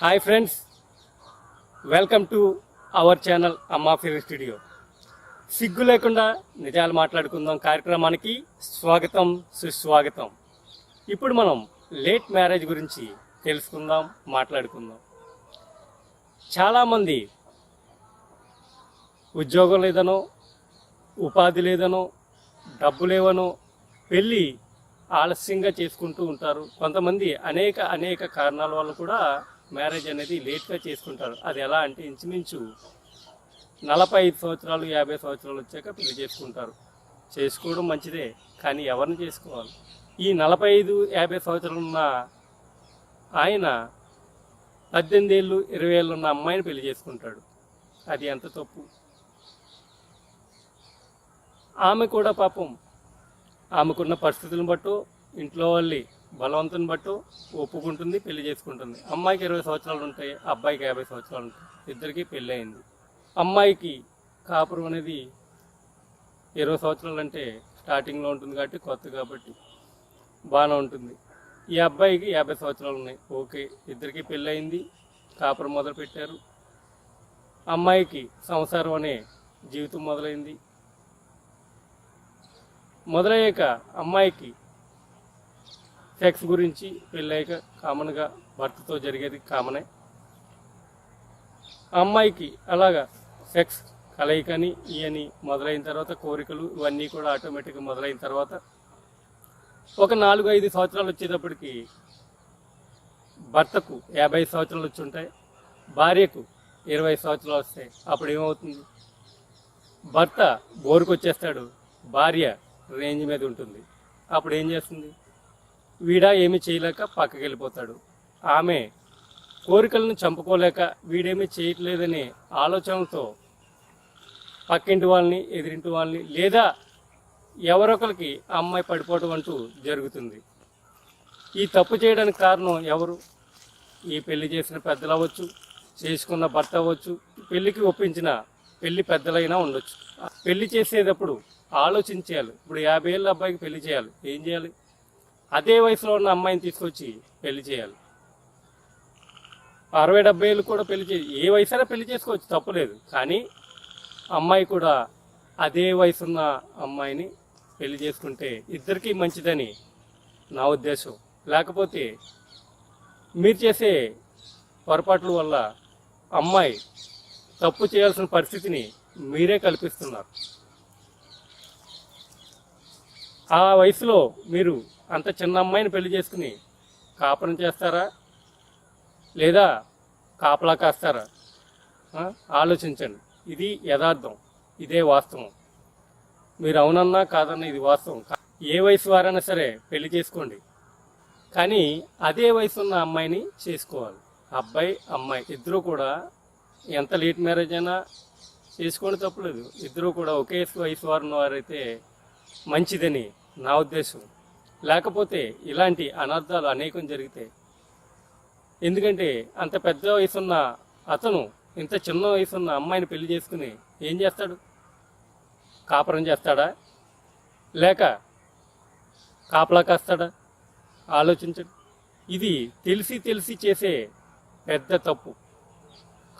Hi friends welcome to our channel Amma film studio. సిగ్గు లేకుండా నిజాలు మాట్లాడుకుందాం కార్యక్రమానికి స్వాగతం సుస్వాగతం. ఇప్పుడు మనం లేట్ మ్యారేజ్ గురించి తెలుసుకుందాం మాట్లాడుకుందాం. చాలామంది ఉద్యోగం లేదనో ఉపాధి లేదనో డబ్బు లేవనో పెళ్ళి ఆలస్యంగా చేసుకుంటూ ఉంటారు. కొంతమంది అనేక అనేక కారణాల వల్ల కూడా మ్యారేజ్ అనేది లేట్గా చేసుకుంటారు. అది ఎలా అంటే ఇంచుమించు నలభై ఐదు సంవత్సరాలు యాభై సంవత్సరాలు వచ్చాక పెళ్ళి చేసుకుంటారు. చేసుకోవడం మంచిదే కానీ ఎవరిని చేసుకోవాలి? ఈ నలభై ఐదు యాభై సంవత్సరాలు ఉన్న ఆయన పద్దెనిమిది ఏళ్ళు ఇరవై ఏళ్ళు ఉన్న అమ్మాయిని పెళ్ళి చేసుకుంటాడు. అది ఎంత తప్పు? ఆమె కూడా పాపం. ఆమెకున్న పరిస్థితులను బట్టు ఇంట్లో వాళ్ళు బలవంతుని బట్టు ఒప్పుకుంటుంది పెళ్ళి చేసుకుంటుంది. అమ్మాయికి ఇరవై సంవత్సరాలు ఉంటాయి అబ్బాయికి యాభై సంవత్సరాలు ఉంటాయి. ఇద్దరికి పెళ్ళి అయింది అమ్మాయికి కాపురం అనేది ఇరవై సంవత్సరాలు అంటే స్టార్టింగ్లో ఉంటుంది కాబట్టి కొత్త కాబట్టి బాగానే ఉంటుంది. ఈ అబ్బాయికి యాభై సంవత్సరాలు ఉన్నాయి. ఓకే ఇద్దరికి పెళ్ళి అయింది కాపురం మొదలు పెట్టారు అమ్మాయికి సంసారం అనే జీవితం మొదలైంది. మొదలయ్యాక అమ్మాయికి సెక్స్ గురించి పెళ్ళయ్యాక కామన్గా భర్తతో జరిగేది కామనే. అమ్మాయికి అలాగా సెక్స్ కలయికని ఇవని మొదలైన తర్వాత కోరికలు ఇవన్నీ కూడా ఆటోమేటిక్గా మొదలైన తర్వాత ఒక నాలుగు ఐదు సంవత్సరాలు వచ్చేటప్పటికి భర్తకు యాభై సంవత్సరాలు వచ్చి ఉంటాయి. భార్యకు ఇరవై సంవత్సరాలు వస్తాయి అప్పుడు ఏమవుతుంది? భర్త బోరుకు వచ్చేస్తాడు భార్య రేంజ్ మీద ఉంటుంది. అప్పుడు ఏం చేస్తుంది? వీడా ఏమి చేయలేక పక్కకి వెళ్ళిపోతాడు ఆమె కోరికలను చంపుకోలేక వీడేమీ చేయట్లేదనే ఆలోచనలతో పక్కింటి వాళ్ళని ఎదిరింటి వాళ్ళని లేదా ఎవరొకరికి ఆ అమ్మాయి పడిపోవడం అంటూ జరుగుతుంది. ఈ తప్పు చేయడానికి కారణం ఎవరు? ఈ పెళ్ళి చేసిన పెద్దలు అవ్వచ్చు చేసుకున్న భర్త అవ్వచ్చు పెళ్ళికి ఒప్పించిన పెళ్ళి పెద్దలైనా ఉండొచ్చు. పెళ్ళి చేసేటప్పుడు ఆలోచించేయాలి. ఇప్పుడు యాభై ఏళ్ళ అబ్బాయికి పెళ్ళి చేయాలి. ఏం చేయాలి? అదే వయసులో ఉన్న అమ్మాయిని తీసుకొచ్చి పెళ్ళి చేయాలి. అరవై డెబ్బై ఏళ్ళు కూడా పెళ్ళి చే ఏ వయసైనా పెళ్ళి చేసుకోవచ్చు తప్పులేదు కానీ అమ్మాయి కూడా అదే వయసున్న అమ్మాయిని పెళ్ళి చేసుకుంటే ఇద్దరికీ మంచిదని నా ఉద్దేశం. లేకపోతే మీరు చేసే పొరపాట్ల వల్ల అమ్మాయి తప్పు చేయాల్సిన పరిస్థితిని మీరే కల్పిస్తున్నారు. ఆ వయసులో మీరు అంత చిన్న అమ్మాయిని పెళ్ళి చేసుకుని కాపురం చేస్తారా? లేదా కాపలా కాస్తారా? ఆలోచించండి. ఇది యథార్థం. ఇదే వాస్తవం. మీరు అవునన్నా కాదన్నా ఇది వాస్తవం. ఏ వయసు వారైనా సరే పెళ్ళి చేసుకోండి. కానీ అదే వయసు ఉన్న అమ్మాయిని చేసుకోవాలి. అబ్బాయి అమ్మాయి. ఇద్దరు కూడా ఎంత లేట్ మ్యారేజ్ అయినా చేసుకోండి తప్పలేదు. ఇద్దరు కూడా ఒకే వయసు వారిన వారైతే మంచిదని నా ఉద్దేశం. లేకపోతే ఇలాంటి అనర్థాలు అనేకం జరిగితే ఎందుకంటే అంత పెద్ద వయసున్న అతను ఇంత చిన్న వయసున్న అమ్మాయిని పెళ్ళి చేసుకుని ఏం చేస్తాడు? కాపురం చేస్తాడా? లేక కాపలా కాస్తాడా? ఆలోచించడు. ఇది తెలిసి తెలిసి చేసే పెద్ద తప్పు.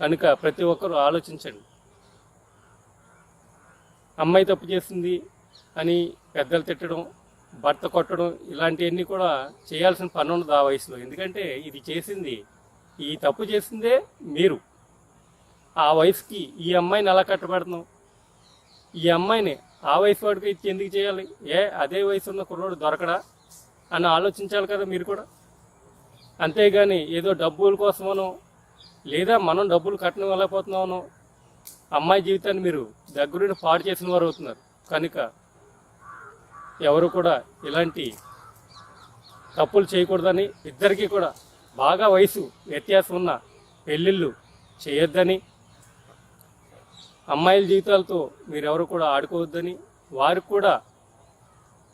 కనుక ప్రతి ఒక్కరూ ఆలోచించండి. అమ్మాయి తప్పు చేసింది అని పెద్దలు తిట్టడం భర్త కొట్టడం ఇలాంటివన్నీ కూడా చేయాల్సిన పని ఉండదు ఆ వయసులో. ఎందుకంటే ఇది చేసింది ఈ తప్పు చేసిందే మీరు. ఆ వయసుకి ఈ అమ్మాయిని ఎలా కట్టబెడతాం? ఈ అమ్మాయిని ఆ వయసు వాడికి ఇచ్చి ఎందుకు చేయాలి? ఏ అదే వయసు ఉన్న కుర్రోడు దొరకడా? అని ఆలోచించాలి కదా మీరు కూడా. అంతేగాని ఏదో డబ్బుల కోసమనో లేదా మనం డబ్బులు కట్టడం వెళ్ళకపోతున్నామనో అమ్మాయి జీవితాన్ని మీరు దగ్గరుండి పాడు చేసిన వారు అవుతున్నారు. కనుక ఎవరు కూడా ఇలాంటి తప్పులు చేయకూడదని ఇద్దరికీ కూడా బాగా వయసు వ్యత్యాసం ఉన్న పెళ్ళిళ్ళు చేయొద్దని అమ్మాయిల జీవితాలతో మీరెవరు కూడా ఆడుకోవద్దని వారికి కూడా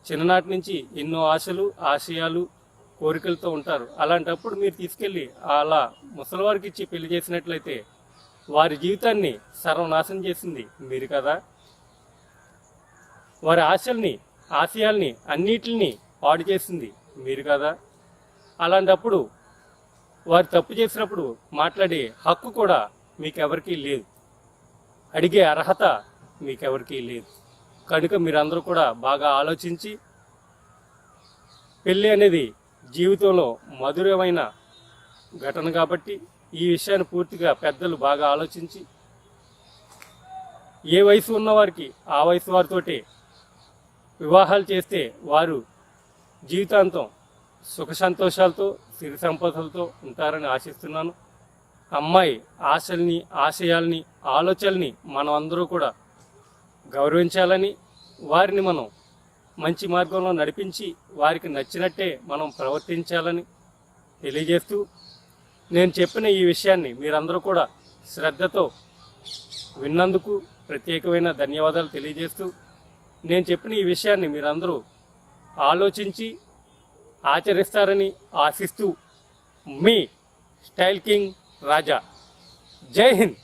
చిన్ననాటి నుంచి ఎన్నో ఆశలు ఆశయాలు కోరికలతో ఉంటారు. అలాంటప్పుడు మీరు తీసుకెళ్ళి అలా ముసలివారికి ఇచ్చి పెళ్ళి చేసినట్లయితే వారి జీవితాన్ని సర్వనాశనం చేసింది మీరు కదా. వారి ఆశల్ని ఆశయాల్ని అన్నిటిని పాడు చేసింది మీరు కదా? అలాంటప్పుడు వారు తప్పు చేసినప్పుడు మాట్లాడే హక్కు కూడా మీకెవరికీ లేదు. అడిగే అర్హత మీకెవరికీ లేదు. కనుక మీరందరూ కూడా బాగా ఆలోచించి పెళ్ళి అనేది జీవితంలో మధురమైన ఘటన కాబట్టి ఈ విషయాన్ని పూర్తిగా పెద్దలు బాగా ఆలోచించి ఏ వయసు ఉన్నవారికి ఆ వయసు వారితోటే వివాహాలు చేస్తే వారు జీవితాంతం సుఖ సంతోషాలతో సిరి సంపదలతో ఉంటారని ఆశిస్తున్నాను. అమ్మాయి ఆశల్ని ఆశయాల్ని ఆలోచనల్ని మనం అందరూ కూడా గౌరవించాలని వారిని మనం మంచి మార్గంలో నడిపించి వారికి నచ్చినట్టే మనం ప్రవర్తించాలని తెలియజేస్తూ నేను చెప్పిన ఈ విషయాన్ని మీరందరూ కూడా శ్రద్ధతో విన్నందుకు ప్రత్యేకమైన ధన్యవాదాలు తెలియజేస్తూ నేను చెప్పిన ఈ విషయాన్ని మీరందరూ ఆలోచించి ఆచరిస్తారని ఆశిస్తూ మీ స్టైల్ కింగ్ రాజా. జై హింద్.